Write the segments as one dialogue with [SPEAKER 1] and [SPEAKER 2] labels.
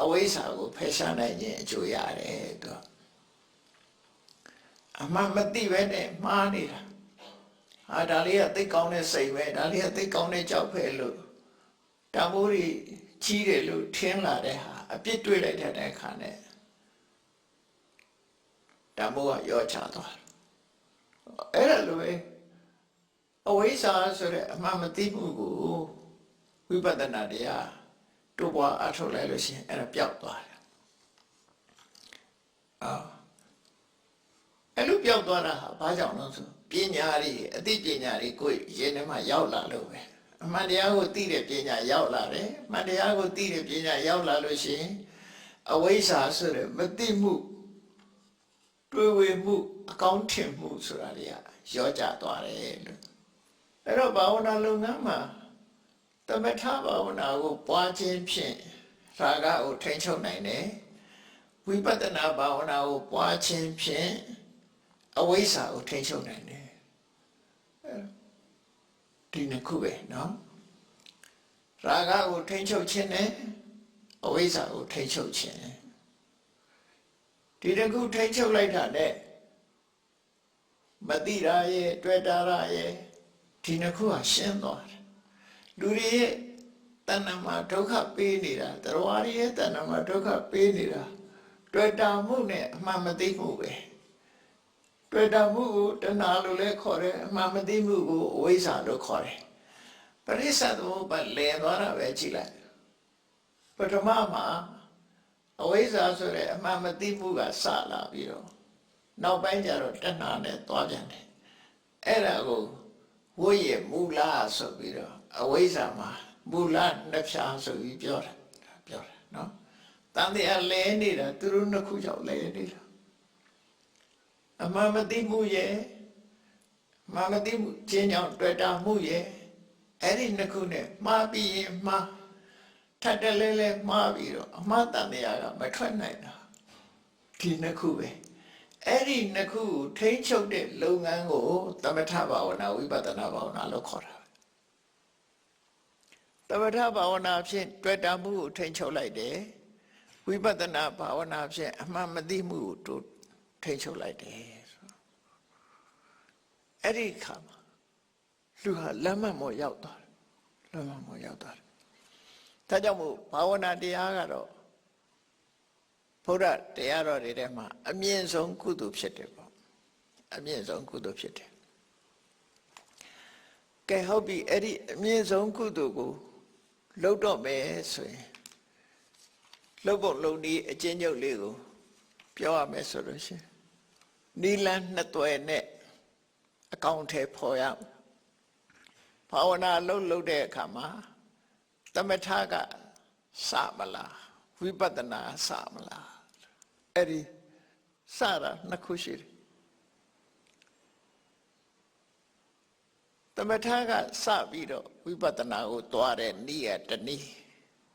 [SPEAKER 1] အဝိဇ္ဇာကိုဖယ်ရှားနိုင်ခြင်းအကျိုးရတယ်သူကအမှန်မသိပဲနဲ့မှားနေတာဟာဒါလေးကသိကောင်းတဲ့စိတ်ပဲဒါလေးကသိကောင်းတဲ့ကြောက်ဖဲလို့တံမိုးကြီးကြီးတယ်လို့ထင်လာတဲ့ဟာအပြစ်တွေ့လိုက်တဲ့အခါနဲ့တံမိုးကရောချသွားတယ်အဲ့ဒါလိုပဲအဝိဇ္ဇာဆိုတဲ့အမှန်မသိမှုကိုဝိပဿနာတရား တို့ဘွားအထုတ်လိုက်လို့ရှိရင်အဲ့ဒါပျောက်သွားတယ်အာအဲ့လိုပျောက်သွားတာဟာဘာကြောင့်လဲဆိုပညာတွေအသိပညာတွေကိုယ်ရင်ထဲမှာရောက်လာလို့ပဲအမှန်တရားကိုသိတဲ့ပညာရောက်လာတယ်အမှန်တရားကိုသိတဲ့ပညာရောက်လာလို့ရှိရင်အဝိဇ္ဇာဆိုတဲ့မသိမှုတွေ့ဝေမှုအကောင်းထင်မှုဆိုတာတွေကရောကြသွားတယ်လို့အဲ့တော့ဘာဝနာလုပ်ငန်းမှာ တမထဘာဝနာကိုပွားခြင်းဖြင့်ရာဂကိုထိန်းချုပ်နိုင်တယ်ဝိပဿနာဘာဝနာကိုပွားခြင်းဖြင့်အဝိဇ္ဇာကိုထိန်းချုပ်နိုင်တယ်ဒီနှစ်ခုပဲเนาะရာဂကိုထိန်းချုပ်ခြင်းနဲ့အဝိဇ္ဇာကိုထိန်းချုပ်ခြင်းဒီတစ်ခုထိန်းချုပ်လိုက်တာနဲ့မတိရာရဲ့တွေ့တာရာရဲ့ဒီနှစ်ခုဟာရှင်းသွားတယ် လူတွေရဲ့တဏ္ဍမှာဒုက္ခပေးနေတာတရားတွေရဲ့တဏ္ဍမှာဒုက္ခပေးနေတာတွေ့တာမှုနဲ့အမှန်မသိမှုပဲတွေ့တာမှုကိုတဏှာလို့လည်းခေါ်တယ်အမှန်မသိမှုကိုအဝိဇ္ဇာလို့ခေါ်တယ်ပရိစ္ဆသမုပ္ပါလဲသွားတာပဲကြည့်လိုက်ပထမမှာအဝိဇ္ဇာဆိုတဲ့အမှန်မသိမှုကစလာပြီးတော့နောက်ပိုင်းကျတော့တဏှာနဲ့သွားပြန်တယ်အဲ့ဒါကိုဝိရမူလဆိုပြီးတော့ အဝိဇ္ဇာမှာမူလနှစ်ဖြာဆိုပြီးပြောတာပြောတာနော်တန်တရားလဲနေတာသူတို့နှစ်ခုကြောင့်လဲနေတာအမှန်မသိမှုရဲ့အမှန်မသိမှုခြင်းကြောင့်တွေ့တာမှုရဲ့အဲ့ဒီနှစ်ခုနဲ့မှားပြီးရင်မှားထပ်တလဲလဲမှားပြီးတော့အမှားတန်တရားကမထွက်နိုင်တာဒီနှစ်ခုပဲအဲ့ဒီနှစ်ခုကိုထိမ့်ချုပ်တဲ့လုပ်ငန်းကိုသမထဘာဝနာဝိပဿနာဘာဝနာလို့ခေါ်တာ သမထဘာဝနာဖြင့်တွေ့တာမှုကိုထိမ့်ချုပ်လိုက်တယ်ဝိပဿနာဘာဝနာဖြင့်အမှန်မသိမှုကိုတို့ထိမ့်ချုပ်လိုက်တယ်ဆိုအဲ့ဒီခါမှာလူဟာလမ်းမမော်ရောက်သွားတယ်လမ်းမမော်ရောက်သွားတယ်ဒါကြောင့်မို့ဘာဝနာတရားကတော့ဘုရားတရားတော်တွေထဲမှာအမြင့်ဆုံးကုသိုလ်ဖြစ်တယ်ပေါ့အမြင့်ဆုံးကုသိုလ်ဖြစ်တယ်ကဲဟုတ်ပြီအဲ့ဒီအမြင့်ဆုံးကုသိုလ်ကို လှုပ်တော့မယ်ဆိုရင်လှုပ်ဖို့လုံဒီအချင်းချုပ်လေးကိုပြောရမယ်ဆိုလို့ရှိရင်နီလန်းနှစ်သွယ်နဲ့အကောင့်ထဲပေါ်ရအောင်ဘာဝနာလှုပ်လှုပ်တဲ့အခါမှာသမထကစမလားဝိပဿနာစမလားအဲ့ဒီစတာနှစ်ခုရှိတယ် မထကစပြီးတော့ဝိပဿနာကိုသွားတဲ့နည်းကတနည်း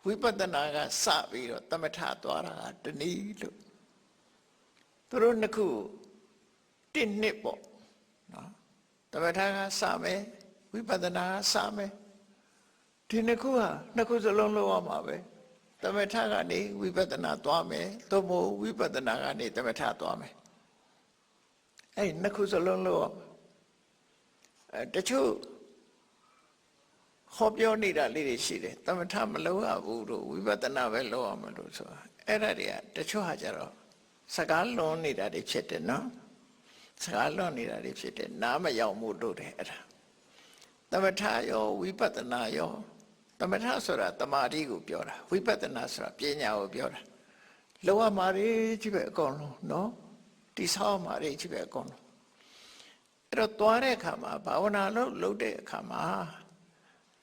[SPEAKER 1] ဝိပဿနာကစပြီးတော့သမထသွားတာကတနည်းလို့သူတို့နှစ်ခုတစ်နှစ်ပေါ့နော်သမထကစမယ်ဝိပဿနာကစမယ်ဒီနှစ်ခုဟာနှစ်ခုစလုံးလုံးရမှာပဲသမထကနေဝိပဿနာသွားမယ်သို့မဟုတ်ဝိပဿနာကနေသမထသွားမယ်အဲ့နှစ်ခုစလုံးလုံးရမှာ အဲတချို့ဟောပြောနေတာလေးတွေရှိတယ်သမထမလုံးရဘူးလို့ဝိပဿနာပဲလုံးရမှာလို့ဆိုတာအဲ့ဒါတွေကတချို့ဟာကြတော့စကားလွန်နေတာတွေဖြစ်တယ်နော်စကားလွန်နေတာတွေဖြစ်တယ်နားမရောက်မှုတို့တယ်အဲ့ဒါသမထရောဝိပဿနာရောသမထဆိုတာတမာတိကိုပြောတာဝိပဿနာဆိုတာပညာကိုပြောတာလောကမာရီကြီးပဲအကုန်လုံးနော်တိဆောက်မာရီကြီးပဲအကုန်လုံး အဲ့တော့သွားတဲ့အခါမှာဘာဝနာလို့လုပ်တဲ့အခါမှာ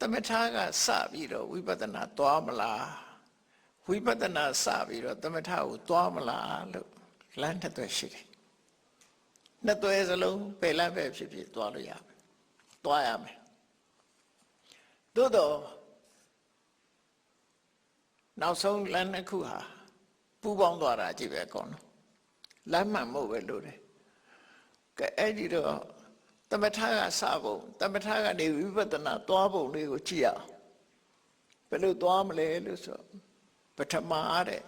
[SPEAKER 1] သမထကစပြီးတော့ဝိပဿနာသွားမလားဝိပဿနာစပြီးတော့သမထကိုသွားမလားလို့လမ်းတစ်သွယ်ရှိတယ်နှစ်သွယ်စလုံးပယ်လိုက်ပဲဖြစ်ဖြစ်သွားလို့ရမယ်သွားရမယ်သို့တော့နောက်ဆုံးလမ်းတစ်ခုဟာပူပေါင်းသွားတာကြည့်ပဲအကောင်းလို့လမ်းမှန်မို့ပဲလို့တယ်ကဲအဲ့ဒီတော့ တမထကစပုံတမထကနေဝိပဿနာသွားပုံလေးကိုကြည့်ရအောင်ဘယ်လိုသွားမလဲလို့ဆိုဘထမတဲ့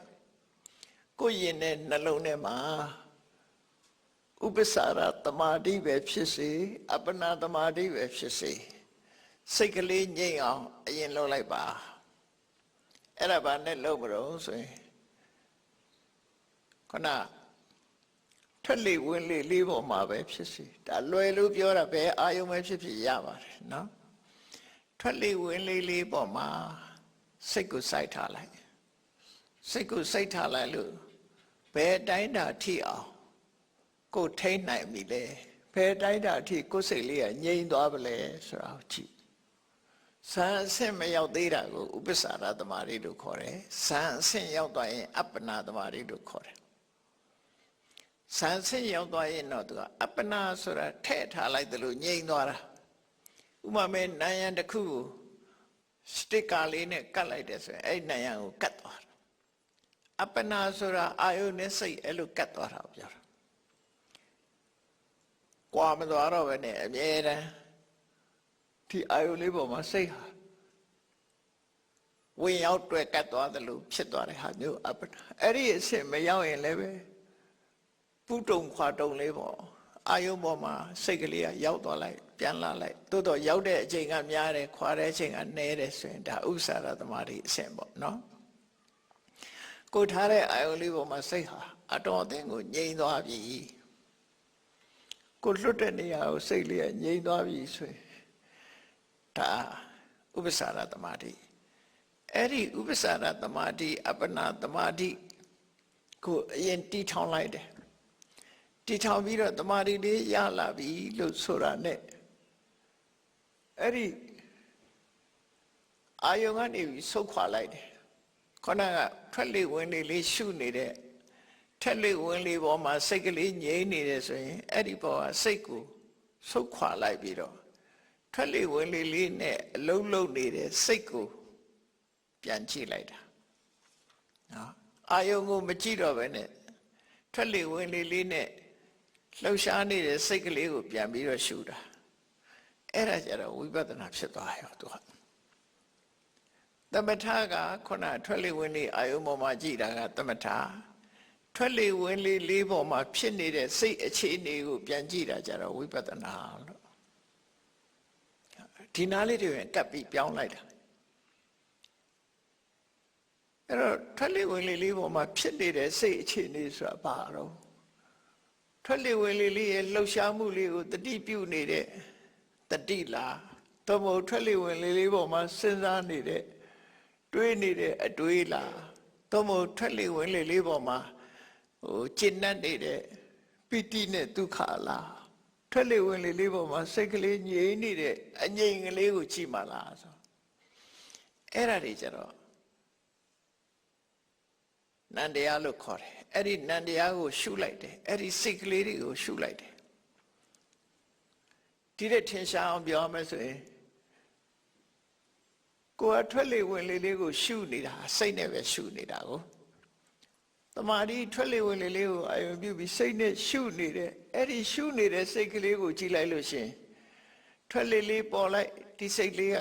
[SPEAKER 1] ကိုယ်ရင်တဲ့နှလုံးထဲမှာဥပ္ပစာရတမာတိပဲဖြစ်စေအပ္ပနာတမာတိပဲဖြစ်စေစိတ်ကလေးငြိမ်အောင်အရင်လုပ်လိုက်ပါအဲ့ဒါဘာနဲ့လုပ်မလို့ဆိုရင်ခဏ ထွက်လေဝင်လေလေးပေါ်မှာပဲဖြစ်စီဒါလွယ်လို့ပြောတာပဲအာယုံပဲဖြစ်ဖြစ်ရပါတယ်နော်ထွက်လေဝင်လေလေးပေါ်မှာစိတ်ကိုစိုက်ထားလိုက်စိတ်ကိုစိုက်ထားလိုက်လို့ဘယ်တိုင်းတာထိအောင်ကိုယ်ထိန်းနိုင်ပြီလေဘယ်တိုင်းတာထိကိုယ်စိတ်လေးကငြိမ်သွားပလဲဆိုတာကိုကြည့်ဇန်အဆင့်မရောက်သေးတာကိုဥပ္ပစာရသမารိလို့ခေါ်တယ်ဇန်အဆင့်ရောက်သွားရင်အပ္ပနာသမารိလို့ခေါ်တယ် ဇန်အဆင့်ရောက်သွားရင်တော့သူကအပ္ပနာဆိုတာထည့်ထားလိုက်တယ်လို့ငြိမ်သွားတာဥပမာနယံတစ်ခုကိုစတစ်ကာလေးနဲ့ကတ်လိုက်တယ်ဆိုရင်အဲ့နယံကိုကတ်သွားတာအပ္ပနာဆိုတာအာယုန်နဲ့စိတ်အဲ့လိုကတ်သွားတာကိုပြောတာကွာမသွားတော့ပဲနဲ့အမြဲတမ်းဒီအာယုလေးပေါ်မှာစိတ်ဟာဝင်ရောက်တွေ့ကတ်သွားတယ်လို့ဖြစ်သွားတဲ့ဟာမျိုးအပ္ပနာအဲ့ဒီအစ်စ်မရောက်ရင်လည်းပဲ ပုတုံခွာတုံလေးပေါ့အာယုပေါ်မှာစိတ်ကလေးကရောက်သွားလိုက်ပြန်လာလိုက်တိုးတော့ရောက်တဲ့အချိန်ကများတယ်ခွာတဲ့အချိန်ကနည်းတယ်ဆိုရင်ဒါဥစ္စာရသမารိအဆင့်ပေါ့နော်ကိုထားတဲ့အာယုလေးပေါ်မှာစိတ်ဟာအတော်အသင်းကိုငြိမ်သွားပြီကိုလွတ်တဲ့နေရာကိုစိတ်လေးကငြိမ်သွားပြီဆိုရင်ဒါဥပ္ပစာရသမာဓိအဲ့ဒီဥပ္ပစာရသမာဓိအပ္ပနာသမာဓိကိုအရင်တီးထောင်လိုက်တယ် တီးထောင်ပြီးတော့သမာဓိလေးရလာပြီလို့ဆိုတာ ਨੇ အဲ့ဒီအာယုံကနေပြီးဆုတ်ခွာလိုက်တယ်ခေါင်းကထွက်လေဝင်လေလေးရှုနေတဲ့ထက်လေဝင်လေပေါ်မှာစိတ်ကလေးငြိမ့်နေတယ်ဆိုရင်အဲ့ဒီပေါ်ကစိတ်ကိုဆုတ်ခွာလိုက်ပြီးတော့ထွက်လေဝင်လေလေးနဲ့အလုံးလုံးနေတဲ့စိတ်ကိုပြန်ကြည့်လိုက်တာနော်အာယုံကိုမကြည့်တော့ဘဲနဲ့ထွက်လေဝင်လေလေးနဲ့ လှုပ်ရှားနေတဲ့စိတ်ကလေးကိုပြန်ပြီးတော့ရှုတာအဲ့ဒါကြတော့ဝိပဿနာဖြစ်သွားရောသူကသမထကခုနထွက်လေဝင်လေအာယုံပေါ်မှာကြည့်တာကသမထထွက်လေဝင်လေလေးပေါ်မှာဖြစ်နေတဲ့စိတ်အခြေအနေကိုပြန်ကြည့်တာကြတော့ဝိပဿနာလို့ဒီနားလေးတွေကပ်ပြီးပြောင်းလိုက်တာအဲ့တော့ထွက်လေဝင်လေလေးပေါ်မှာဖြစ်နေတဲ့စိတ်အခြေအနေဆိုတာဘာတော့ ထွက်လေဝင်လေလေးရဲ့လှုပ်ရှားမှုလေးကိုတတိပြုနေတဲ့တတိလားသို့မဟုတ်ထွက်လေဝင်လေလေးပေါ်မှာစဉ်းစားနေတဲ့တွေးနေတဲ့အတွေးလားသို့မဟုတ်ထွက်လေဝင်လေလေးပေါ်မှာဟိုကျင့်တတ်နေတဲ့ပိတိနဲ့ဒုက္ခလားထွက်လေဝင်လေလေးပေါ်မှာစိတ်ကလေးငြိမ်နေတဲ့အငြိမ်ကလေးကိုကြည့်မှလားဆိုအဲ့ဒါတွေကြတော့ နန္တရားလို့ခေါ်တယ်အဲ့ဒီနန္တရားကိုရှုလိုက်တယ်အဲ့ဒီစိတ်ကလေးတွေကိုရှုလိုက်တယ်ဒီတဲ့ထင်ရှားအောင်ပြောမယ်ဆိုရင်ကိုယ်အထွက်လေဝင်လေလေးကို ရှုနေတာစိတ်နဲ့ပဲရှုနေတာကိုတမာဒီထွက်လေဝင်လေလေးကိုအယုံပြုပြီးစိတ်နဲ့ရှုနေတဲ့အဲ့ဒီရှုနေတဲ့စိတ်ကလေးကိုကြည့်လိုက်လို့ရှင်ထွက်လေလေးပေါ်လိုက်ဒီစိတ်လေးက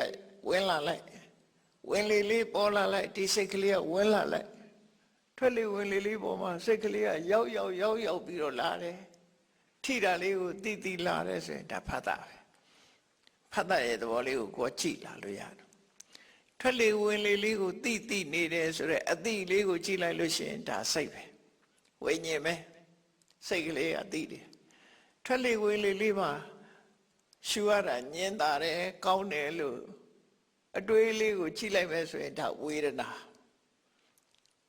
[SPEAKER 1] ဝင်လာလိုက်ဝင်လေလေးပေါ်လာလိုက်ဒီစိတ်ကလေးကဝင်လာလိုက် ထွက်လေဝင်လေလေးပေါ်မှာစိတ်ကလေးကရောက်ရောက်ရောက်ရောက်ပြီးတော့လာတယ်ထိတာလေးကိုတိတိလာတယ်ဆိုရင်ဒါဖတ်တာပဲဖတ်တာရဲ့သဘောလေးကိုကိုယ်ကြည့်လာလို့ရတယ်ထွက်လေဝင်လေလေးကိုတိတိနေတယ်ဆိုတော့အတိလေးကိုကြည့်လိုက်လို့ရှိရင်ဒါစိတ်ပဲဝိညာဉ်ပဲစိတ်ကလေးကတိတယ်ထွက်လေဝင်လေလေးမှာရှူရတာညင်တာတယ်ကောင်းတယ်လို့အတွေးလေးကိုကြည့်လိုက်မယ်ဆိုရင်ဒါဝေဒနာ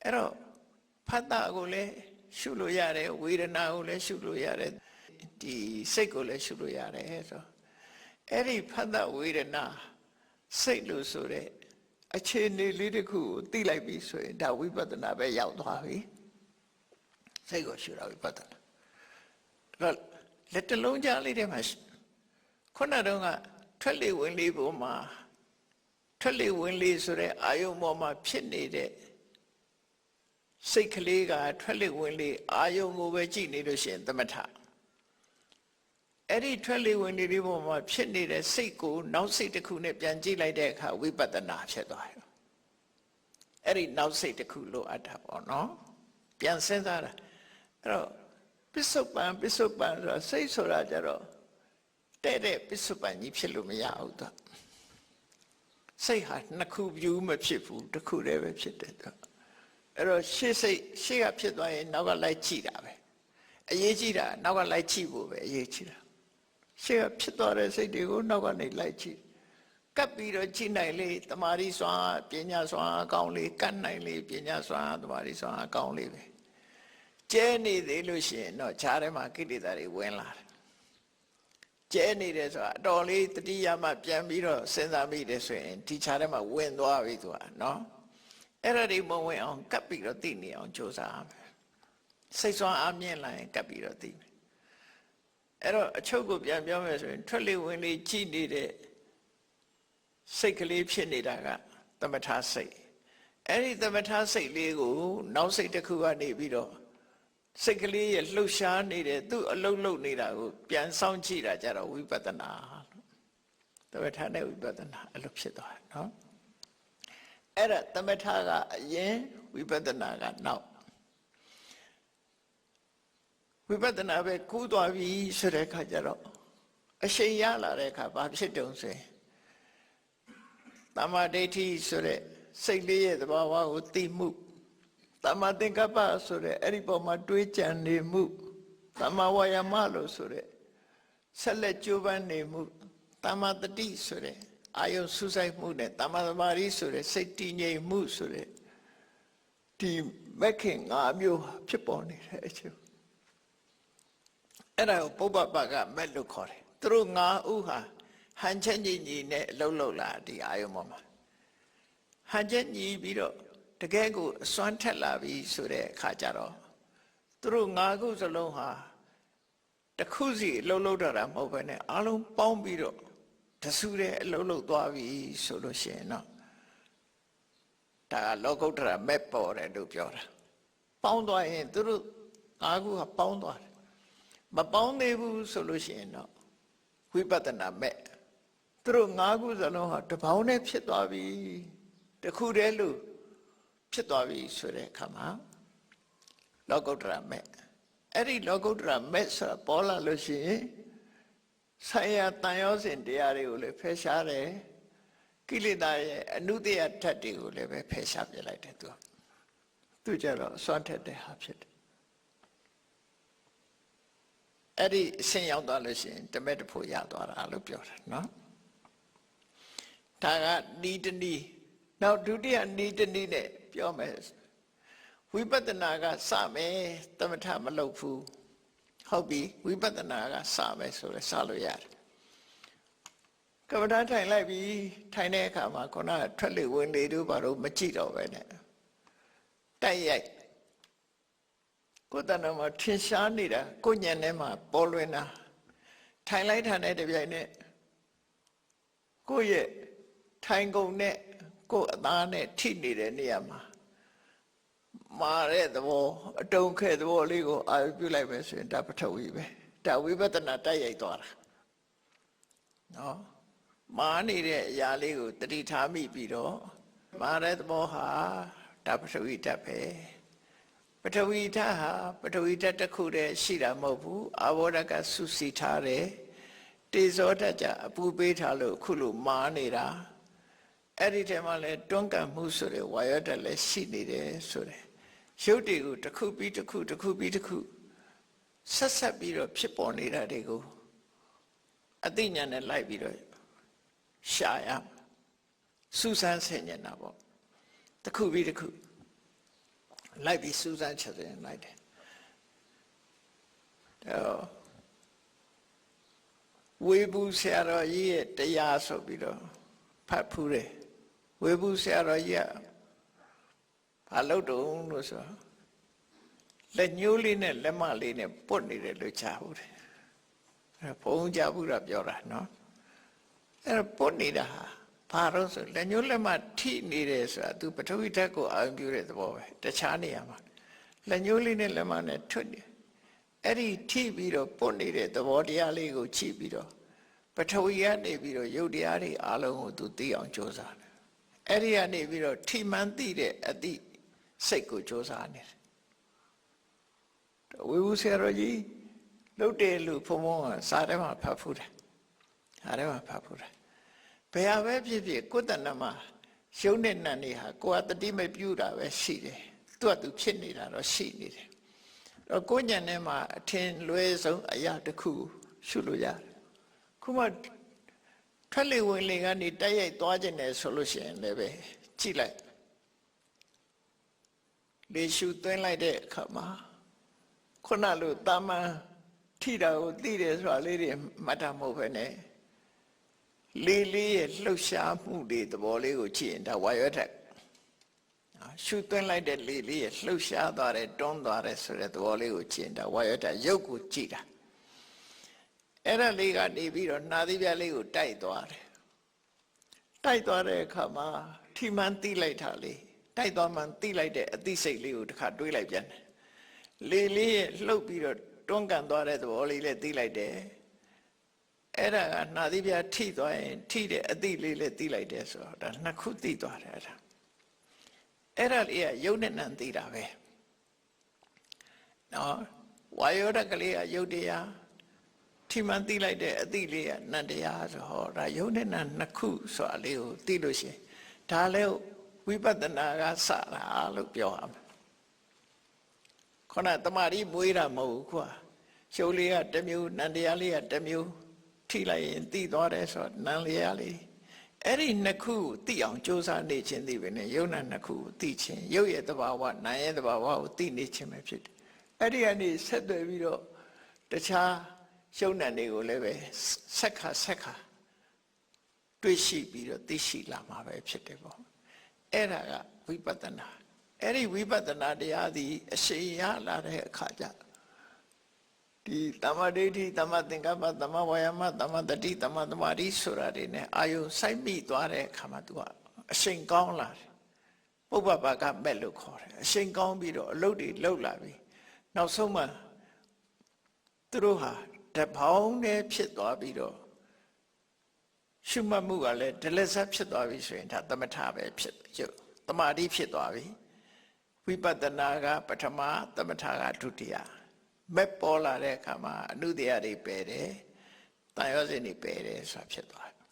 [SPEAKER 1] အဲ့တော့ ဖတ်တာကိုလည်းရှုလို့ရတယ်ဝေဒနာကိုလည်းရှုလို့ရတယ်ဒီစိတ်ကိုလည်းရှုလို့ရတယ်ဆိုအဲ့ဒီဖတ်တာဝေဒနာစိတ်လို့ဆိုတဲ့အခြေအနေလေးတစ်ခုကိုသိလိုက်ပြီဆိုရင်ဒါဝိပဿနာပဲရောက်သွားပြီစိတ်ကိုရှုတာဝိပဿနာအဲ့လက်တလုံးကြားလေးထဲမှာခုနတုန်းကထွက်လေဝင်လေပုံမှာထွက်လေဝင်လေဆိုတဲ့အာယုံပေါ်မှာဖြစ်နေတဲ့ စိတ်ကလေးကထွက်လေဝင်လေအာယုံကိုပဲကြည့်နေလို့ရှိရင်သမထအဲ့ဒီထွက်လေဝင်လေလေးပေါ်မှာဖြစ်နေတဲ့စိတ်ကိုနောက်စိတ်တစ်ခုနဲ့ပြန်ကြည့်လိုက်တဲ့အခါဝိပဿနာဖြစ်သွားတယ်အဲ့ဒီနောက်စိတ်တစ်ခုလိုအပ်တာပေါ့နော်ပြန်စဉ်းစားတာအဲ့တော့ပစ္စုပန်ပစ္စုပန်ဆိုတာစိတ်ဆိုတာကြတော့တဲ့တဲ့ပစ္စုပန်ကြီးဖြစ်လို့မရဘူးသူစိတ်ဟာနှစ်ခုပြူးမဖြစ်ဘူးတစ်ခုတည်းပဲဖြစ်တယ်သူ အဲ့တော့ရှေ့စိတ်ရှေ့ကဖြစ်သွားရင်နောက်ကလိုက်ကြည့်တာပဲအရေးကြီးတာနောက်ကလိုက်ကြည့်ဖို့ပဲအရေးကြီးတာရှေ့ကဖြစ်သွားတဲ့စိတ်တွေကိုနောက်ကနေလိုက်ကြည့်ကပ်ပြီးတော့ကြည့်နိုင်လေတမာရီစွာပညာစွာအကောင်းလေးကတ်နိုင်လေပညာစွာတမာရီစွာအကောင်းလေးပဲကျဲနေသေးလို့ရှိရင်တော့ခြားထဲမှာကိလေသာတွေဝင်လာတယ်ကျဲနေတယ်ဆိုတာအတော်လေးတတိယမှပြန်ပြီးတော့စဉ်းစားမိတယ်ဆိုရင်ဒီခြားထဲမှာဝင်သွားပြီသူကနော် အဲ့ဒါတွေမဝင်အောင်ကပ်ပြီးတော့သိနေအောင်ကြိုးစားရမယ်စိတ်ဆွမ်းအားမြင့်လာရင်ကပ်ပြီးတော့သိမယ်အဲ့တော့အချုပ်ကိုပြန်ပြောမယ်ဆိုရင်ထွက်လေဝင်လေကြည့်နေတဲ့စိတ်ကလေးဖြစ်နေတာကသမထစိတ်အဲ့ဒီသမထစိတ်လေးကိုနောက်စိတ်တစ်ခုကနေပြီးတော့စိတ်ကလေးရဲ့လှုပ်ရှားနေတဲ့သူ့အလုံးလုံးနေတာကိုပြန်ဆောင်ကြည့်တာကြတော့ဝိပဿနာလို့သမထနဲ့ဝိပဿနာအဲ့လိုဖြစ်သွားတယ်နော် အဲ့ဒါသမထကအရင်ဝိပဿနာကနောက်ဝိပဿနာပဲကူးသွားပြီဆိုတဲ့အခါကျတော့အရှိန်ရလာတဲ့အခါဘာဖြစ်တုံဆိုရင်တမ္မာဒိဋ္ဌိဆိုတဲ့စိတ်လေးရဲ့သဘာဝကိုသိမှုတမ္မာသင်္ကပ္ပဆိုတဲ့အဲ့ဒီပေါ်မှာတွေးကြံနေမှုတမ္မာဝါယာမလို့ဆိုတဲ့ဆက်လက်ကြိုးပမ်းနေမှုတမ္မာတတိဆိုတဲ့ အာယုစူးစိုက်မှုနဲ့တမ္မာသမာဓိဆိုတဲ့စိတ်တည်ငြိမ်မှုဆိုတဲ့ဒီမက်ခင်၅မျိုးဖြစ်ပေါ်နေတဲ့အချိန်အဲ့ဒါကိုပုပ္ပပကမက်လို့ခေါ်တယ်သူတို့၅ဦးဟာဟန်ချက်ညီညီနဲ့အလုံးလုံးလာဒီအာယုံပေါ်မှာဟန်ချက်ညီပြီးတော့တကယ်ကိုအစွမ်းထက်လာပြီဆိုတဲ့အခါကျတော့သူတို့၅ခုစလုံးဟာတစ်ခုစီအလုံးလုံးတော့တာမဟုတ်ဘဲနဲ့အလုံးပေါင်းပြီးတော့ တဆူတဲ့အလုံးလုံးသွားပြီဆိုလို့ရှိရင်တော့ဒါကလောကုတ္တရာမက်ပေါ်တယ်လို့ပြောတာပေါင်းသွားရင်သူတို့၅ခုကပေါင်းသွားတယ်မပေါင်းသေးဘူးဆိုလို့ရှိရင်တော့ဝိပဿနာမဲ့သူတို့၅ခုစလုံးဟာတပေါင်းနဲ့ဖြစ်သွားပြီတခုတည်းလို့ဖြစ်သွားပြီဆိုတဲ့အခါမှာလောကုတ္တရာမဲ့အဲ့ဒီလောကုတ္တရာမဲ့ဆိုတာပေါ်လာလို့ရှိရင် ဆိုင်ရာတန်ရောစဉ်တရားတွေကိုလည်းဖယ်ရှားတယ်ကိလေသာရဲ့အနုတ္တယဓာတ်တွေကိုလည်းပဲဖယ်ရှားပြလိုက်တယ်သူကသူကြတော့စွန့်ထက်တဲ့ဟာဖြစ်တယ်အဲ့ဒီအဆင့်ရောက်သွားလို့ရှိရင်တမက်တဖို့ရသွားတာလို့ပြောတာနော်ဒါကနီးတနီးနောက်ဒုတိယနီးတနီးနဲ့ပြောမယ်ဝိပဿနာကစမယ်တမထမလုပ်ဘူး ဟုတ်ပြီဝိပဿနာကစမယ်ဆိုရယ်စလို့ရတယ်ကမ္ဘာထိုင်လိုက်ပြီထိုင်တဲ့အခါမှာခုနကထွက်လေဝင်လေတို့ဘာလို့မကြည့်တော့ပဲနဲ့တိုက်ရိုက်ကိုယ်တဏ္ဍမှာထင်ရှားနေတာကိုညံထဲမှာပေါ်လွင်တာထိုင်လိုက်တာနဲ့တပြိုင်နက်ကိုယ့်ရဲ့ထိုင်ကုန်နဲ့ကိုယ်အသားနဲ့ထိနေတဲ့နေရာမှာ မာတဲ့သဘောအတုံးခဲ့သဘောလေးကိုအာရုံပြုလိုက်မယ်ဆိုရင်ဒါပထဝီပဲဒါဝိပဿနာတိုက်ရိုက်သွားတာနော်မာနေတဲ့အရာလေးကိုတတိထားမိပြီးတော့မာတဲ့သဘောဟာဒါပထဝီဓာတ်ပဲပထဝီဓာတ်ဟာပထဝီဓာတ်တစ်ခုတည်းရှိတာမဟုတ်ဘူးအာဘောဓကဆုစီထားတယ်တေဇောဓာတ်ကြအပူပေးထားလို့အခုလိုမာနေတာအဲ့ဒီထဲမှာလဲတွန်းကန်မှုဆိုတဲ့ဝါရဓာတ်လည်းရှိနေတယ်ဆိုတယ် ရုပ်တွေကိုတစ်ခုပြီးတစ်ခုတစ်ခုပြီးတစ်ခုဆက်ဆက်ပြီးတော့ဖြစ်ပေါ်နေတာတွေကိုအသိဉာဏ်နဲ့လိုက်ပြီးတော့ရှာရစူးစမ်းဆင်ញင်တာပေါ့တစ်ခုပြီးတစ်ခုလိုက်ပြီးစူးစမ်းချက်ရင်လိုက်တယ်တော့ဝေဘူးဆရာတော်ကြီးရဲ့တရားဆိုပြီးတော့ဖတ်ဖူးတယ်ဝေဘူးဆရာတော်ကြီးက ဘာလို့တုံးလို့ဆိုလက်ညှိုးလေးနဲ့လက်မလေးနဲ့ပုတ်နေတယ်လို့ကြားဘူးတယ်အဲဘုံကြဘူးတာပြောတာနော်အဲပုတ်နေတာဟာဘာလို့ဆိုလက်ညှိုးလက်မထိနေတယ်ဆိုတာ तू ပထဝီဓာတ်ကိုအာရုံပြုတဲ့သဘောပဲတခြားနေရာမှာလက်ညှိုးလေးနဲ့လက်မနဲ့ထွတ်နေအဲ့ဒီထိပြီးတော့ပုတ်နေတဲ့သဘောတရားလေးကိုချိပြီးတော့ပထဝီကနေပြီးတော့ယုတ်တရားတွေအလုံးကို तू သိအောင်ကြိုးစားတယ်အဲ့ဒီကနေပြီးတော့ထိမှန်သိတဲ့အသည့် စိတ်ကိုစ조사နေတယ်ဝေဘူးဆရာတော်ကြီးလုတ်တယ်လို့ဘုံဘုံကစာထဲမှာဖတ်ဖူးတယ်စာထဲမှာဖတ်ဖူးတယ်ဘယ်ဟာပဲဖြစ်ဖြစ်ကိုယ်တဏ္ဍမှာရှုံးတဲ့နတ်နေဟာကိုယ်ကတတိမပြုတာပဲရှိတယ်သူကသူဖြစ်နေတာတော့ရှိနေတယ်တော့ကိုယ်ညံထဲမှာအထင်လွဲဆုံးအရာတစ်ခုရှုလို့ရတယ်ခုမှထွက်လေဝင်လေကနေတိုက်ရိုက်သွားခြင်းတယ်ဆိုလို့ရှိရင်လည်းပဲကြည့်လိုက် လေရှုသွင်းလိုက်တဲ့အခါမှာခုနလိုတာမန်ထိတာကိုသိတယ်ဆိုတာလေးတွေမှတ်တာမဟုတ်ပဲနဲ့လေးလေးရဲ့လှုပ်ရှားမှုတွေသဘောလေးကိုကြည့်ရင်ဒါဝါရွက်ထက်ရှုသွင်းလိုက်တဲ့လေးလေးရဲ့လှုပ်ရှားသွားတယ်တွန်းသွားတယ်ဆိုတဲ့သဘောလေးကိုကြည့်ရင်ဒါဝါရွက်ထက်ရုပ်ကိုကြည့်တာအဲ့ဒါလေးကနေပြီးတော့နှာသီးပြားလေးကိုတိုက်သွားတယ်တိုက်သွားတဲ့အခါမှာထိမှန်တိလိုက်တာလေး တိုက်သွားမှန်တိလိုက်တဲ့အသိစိတ်လေးကိုတစ်ခါတွေးလိုက်ပြန်တယ်လေလေးရဲ့လှုပ်ပြီးတော့တွန်းကန်သွားတဲ့သဘောလေးလည်းသိလိုက်တယ်အဲ့ဒါကနှာသီးပြားထိသွားရင်ထိတဲ့အသည့်လေးလည်းသိလိုက်တယ်ဆိုတော့ဒါနှစ်ခုသိသွားတယ်အဲ့ဒါအဲ့ဒါလေးကယုတ်နဲ့နံသိတာပဲနော်ဝါယောဓကလေးကယုတ်တရားထိမှန်သိလိုက်တဲ့အသည့်လေးကနံတရားဆိုဟောဒါယုတ်နဲ့နံနှစ်ခုဆိုတာလေးကိုသိလို့ရှိရင်ဒါလည်း ဝိပဿနာကစတာလို့ပြောရမယ်ခொနတမာရီမွေးတာမဟုတ်ဘူးကွာရှုပ်လေးကတစ်မျိုးနန္တရားလေးကတစ်မျိုးထိလိုက်ရင်သိသွားတယ်ဆိုတော့နန္လေးရလေးအဲ့ဒီနှစ်ခုကိုသိအောင်ကြိုးစားနေခြင်းသိပဲနဲ့ယုံနာနှစ်ခုကိုသိခြင်းရုပ်ရဲ့တဘာဝနာရဲ့တဘာဝကိုသိနေခြင်းပဲဖြစ်တယ်အဲ့ဒီကနေဆက်သွယ်ပြီးတော့တခြားရှုံနံတွေကိုလည်းပဲဆက်ခါဆက်ခါတွေ့ရှိပြီးတော့သိရှိလာမှာပဲဖြစ်တယ်ပေါ့ အဲ့ဒါကဝိပဿနာအဲ့ဒီဝိပဿနာတရားသည်အရှိန်ရလာတဲ့အခါကျဒီတမ္မာဒိဋ္ဌိတမ္မာသင်္ကပ္ပတမ္မာဝါယာမတမ္မာတတိတမ္မာသမာဓိဆိုတာတွေ ਨੇ အာယုစိုက်မိသွားတဲ့အခါမှာ तू ကအရှိန်ကောင်းလာတယ်ပုပ္ပပါကမဲ့လို့ခေါ်တယ်အရှိန်ကောင်းပြီးတော့အလုပ်တွေလုပ်လာပြီနောက်ဆုံးမှသူတို့ဟာတပေါင်းနဲ့ဖြစ်သွားပြီးတော့ ရှုမှတ်မှုကလည်းဒလဆက်ဖြစ်သွားပြီဆိုရင်ဒါသမထပဲဖြစ်ရုပ်တမာတိဖြစ်သွားပြီဝိပဿနာကပထမသမထကဒုတိယမက်ပေါ်လာတဲ့အခါမှာအနုတရားတွေပယ်တယ်တန်ရောစင်တွေပယ်တယ်ဆိုတာဖြစ်သွားတယ်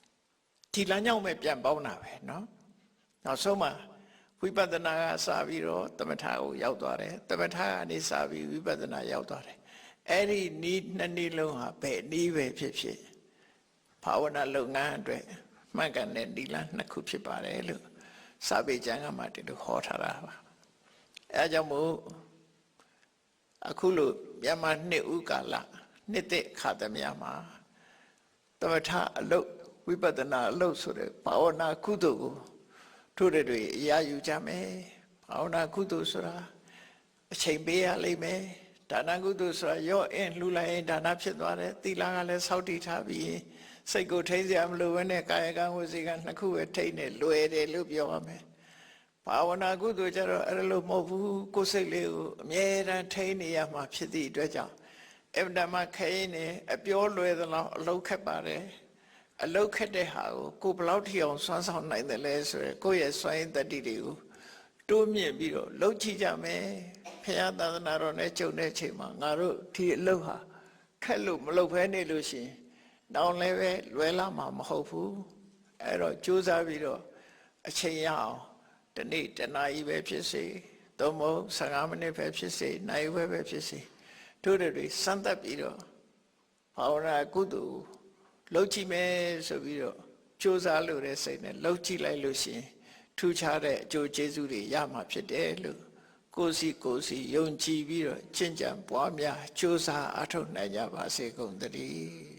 [SPEAKER 1] ဒီလမ်းကြောင်းပဲပြန်ပေါင်းတာပဲเนาะနောက်ဆုံးမှာဝိပဿနာကစပြီးတော့သမထကိုရောက်သွားတယ်သမထကနေစပြီးဝိပဿနာရောက်သွားတယ်အဲ့ဒီနီးနှစ်နည်းလုံးဟာဘယ်နည်းပဲဖြစ်ဖြစ် ဘာဝနာလုပ်ငန်းအတွက်မှန်ကန်တဲ့ဒီလနှစ်ခုဖြစ်ပါတယ်လို့စာပေကျမ်းကမှဒီလိုဟောထားတာပါအဲကြောင့်မို့အခုလို့မြန်မာနှစ်ဥကာလနှစ်သက်ခါသမယမှာတမထအလုတ်ဝိပဿနာအလုတ်ဆိုတဲ့ဘာဝနာကုသိုလ်ကိုထို့တဲ့တွေအရာယူကြမယ်ဘာဝနာကုသိုလ်ဆိုတာအချိန်ပေးရလိမ့်မယ်ဒါနကုသိုလ်ဆိုတာရော့အင်းလှူလိုက်ရင်ဒါနဖြစ်သွားတယ်သီလကလည်းစောင့်တည်ထားပြီး စိတ်ကိုထိစရာမလိုဘဲနဲ့ကာယကံဝစီကံနှစ်ခုပဲထိနေလွယ်တယ်လို့ပြောရမယ်ဘာဝနာကုသိုလ်ကြတော့အဲ့လိုမဟုတ်ဘူးကိုယ်စိတ်လေးကိုအမြဲတမ်းထိနေရမှာဖြစ်သည့်အတွက်ကြောင့်အဗ္ဗဒမခဲနေအပြောလွယ်သလောက်အလုံးခက်ပါတယ်အလုံးခက်တဲ့ဟာကိုကိုဘလောက်ထီအောင်စွမ်းဆောင်နိုင်တယ်လဲဆိုရယ်ကိုယ့်ရဲ့စွမ်းရည်တတိတွေကိုတိုးမြင့်ပြီးတော့လှုပ်ချကြမယ်ဖခင်သာသနာတော်နဲ့ကြုံတဲ့ချိန်မှာငါတို့ဒီအလုပ်ဟာခက်လို့မလုပ်ဖဲနေလို့ရှိရင် တောင်းလည်းပဲလွယ်လာမှာမဟုတ်ဘူးအဲ့တော့ကြိုးစားပြီးတော့အချိန်ရအောင်ဒီနေ့တနာရီပဲဖြစ်စေသို့မဟုတ်15မိနစ်ပဲဖြစ်စေနိုင်ပဲပဲဖြစ်စေတို့တွေစမ်းသပ်ပြီးတော့ဘာဝနာကုသိုလ်လှုပ်ကြည့်မယ်ဆိုပြီးတော့ကြိုးစားလို့တဲ့စိတ်နဲ့လှုပ်ကြည့်လိုက်လို့ရှိရင်ထူးခြားတဲ့အကျိုးကျေးဇူးတွေရမှာဖြစ်တယ်လို့ကိုယ်စီကိုယ်စီယုံကြည်ပြီးတော့ကျင့်ကြံပွားများကြိုးစားအထောက်နိုင်ကြပါစေကုန်သတည်း